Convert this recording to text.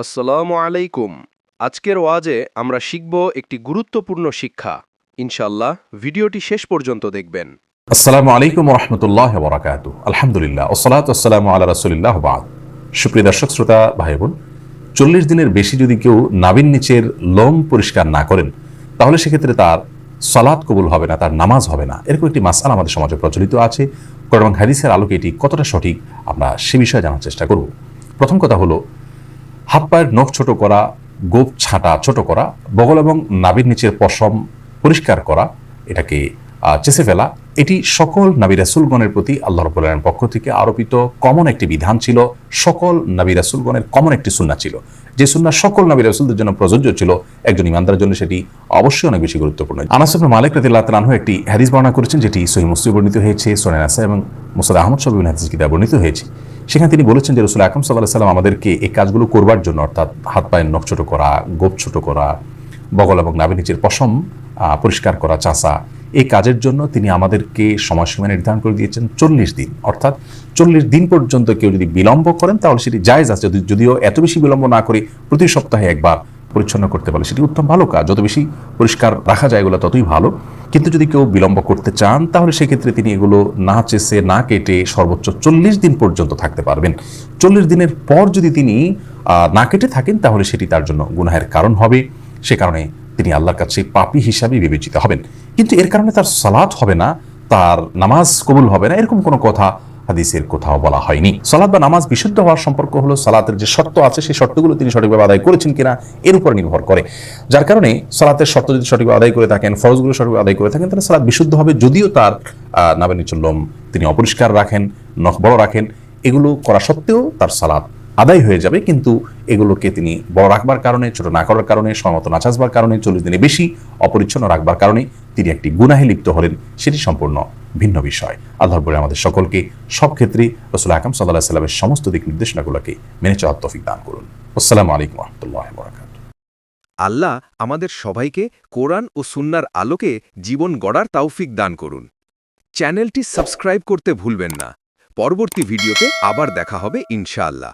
আসসালামু আলাইকুম। আজকের ওয়াজে আমরা শিখব একটি গুরুত্বপূর্ণ শিক্ষা। ইনশাল্লাহ ভিডিওটি শেষ পর্যন্ত দেখবেন। আসসালামু আলাইকুম রহমতুল্লাহ বরাকাত আলহামদুলিল্লাহ ওসলাত আসসালামু আল্লাহ রসুলিল্লাহ বাদ। সুপ্রিয় দর্শক, শ্রোতা ভাই বোন চল্লিশ দিনের বেশি যদি কেউ নাবিন নিচের লোম পরিষ্কার না করেন, তাহলে সেক্ষেত্রে তার সলাৎ কবুল হবে না, তার নামাজ হবে না। এরকম একটি মাসাল আমাদের সমাজে প্রচলিত আছে। কোরআন হাদিসের আলোকে এটি কতটা সঠিক, আমরা সে বিষয়ে জানার চেষ্টা করব। প্রথম কথা হলো হাত পায়ের নখ ছোট করা, গোপ ছাঁটা ছোট করা, বগল এবং নাবির নিচের পশম পরিষ্কার করা, এটাকে চেষে ফেলা, এটি সকল নাবি রাসুলগণের প্রতি আল্লাহ রবুল্লাহের পক্ষ থেকে আরোপিত কমন একটি বিধান ছিল, সকল নাবি রাসুলগণের কমন একটি সুন্না ছিল। যে সুন্না সকল নাবি রাসুলদের জন্য প্রযোজ্য ছিল, একজন ইমানদারের জন্য সেটি অবশ্যই অনেক বেশি গুরুত্বপূর্ণ। আনাস ইবনে মালিক রাদিয়াল্লাহু তাআলা একটি হাদিস বর্ণনা করেছেন, যেটি সহিহ মুসলিম বর্ণিত হয়েছে সোনান আসা এবং মুসাদ আহমদ সব বিভিন্ন হাদিস কিতাব বর্ণিত হয়েছে। সেখানে তিনি বলেছেন যে রসুল আকরম সাল্লাহ সাল্লাম আমাদেরকে এই কাজগুলো করবার জন্য, অর্থাৎ হাত পায়ের নখ ছোটো করা, গোপ ছোট করা, বগল এবং নাভি নিচের পশম পরিষ্কার করা চাষা এই কাজের জন্য তিনি আমাদেরকে সময়সীমা নির্ধারণ করে দিয়েছেন চল্লিশ দিন। অর্থাৎ চল্লিশ দিন পর্যন্ত কেউ যদি বিলম্ব করেন, তাহলে সেটি জায়েজ আছে। যদি- যদিও এত বেশি বিলম্ব না করে প্রতি সপ্তাহে একবার পরিচ্ছন্ন করতে পারে, সেটি উত্তম ভালো কাজ। যত বেশি পরিষ্কার রাখা যায় এগুলো ততই ভালো। কিন্তু যদি কেউ বিলম্ব করতে চান, তাহলে সেক্ষেত্রে তিনি এগুলো না চেসে, না কেটে সর্বোচ্চ চল্লিশ দিন পর্যন্ত থাকতে পারবেন। চল্লিশ দিনের পর যদি তিনি না কেটে থাকেন, তাহলে সেটি তার জন্য গুনাহের কারণ হবে। সে কারণে তিনি আল্লাহর কাছে পাপি হিসাবে বিবেচিত হবেন। কিন্তু এর কারণে তার সালাদ হবে না, তার নামাজ কবুল হবে না, এরকম কোনো কথা হাদিসের কোথাও বলা হয়নি। সালাত বা নামাজ বিশুদ্ধ হওয়ার সম্পর্ক হলো সালাতের যে শর্ত আছে, সেই শর্তগুলো তিনি সঠিকভাবে আদায় করেছেন কিনা এর উপর নির্ভর করে। যার কারণে সালাতের শর্ত যদি সঠিকভাবে আদায় করে থাকেন, ফরজগুলো সঠিকভাবে আদায় করে থাকেন, তাহলে সালাত বিশুদ্ধ হবে যদিও তার নাবের লোম তিনি অপরিষ্কার রাখেন, নখ বড় রাখেন। এগুলো করা সত্ত্বেও তার সালাত আদায় হয়ে যাবে, কিন্তু এগুলোকে তিনি বড় রাখবার কারণে, ছোট না করার কারণে সমত না চাষবার কারণে, চল্লিশ দিনে বেশি অপরিচ্ছন্ন রাখবার কারণে তিনি একটি গুনাহে লিপ্ত হলেন, সেটি সম্পূর্ণ ভিন্ন বিষয়। আল্লাহর বলে আমাদের সকলকে সব ক্ষেত্রেই রসুল আকাম সাল্লাহ সাল্লামের সমস্ত দিক নির্দেশনাগুলোকে মেনে চলার তফিক দান করুন। আসসালামু আলাইকুম রহমতুল্লাহ আল্লাহ আমাদের সবাইকে কোরআন ও সুন্নার আলোকে জীবন গড়ার তাওফিক দান করুন। চ্যানেলটি সাবস্ক্রাইব করতে ভুলবেন না। পরবর্তী ভিডিওতে আবার দেখা হবে ইনশাআল্লাহ।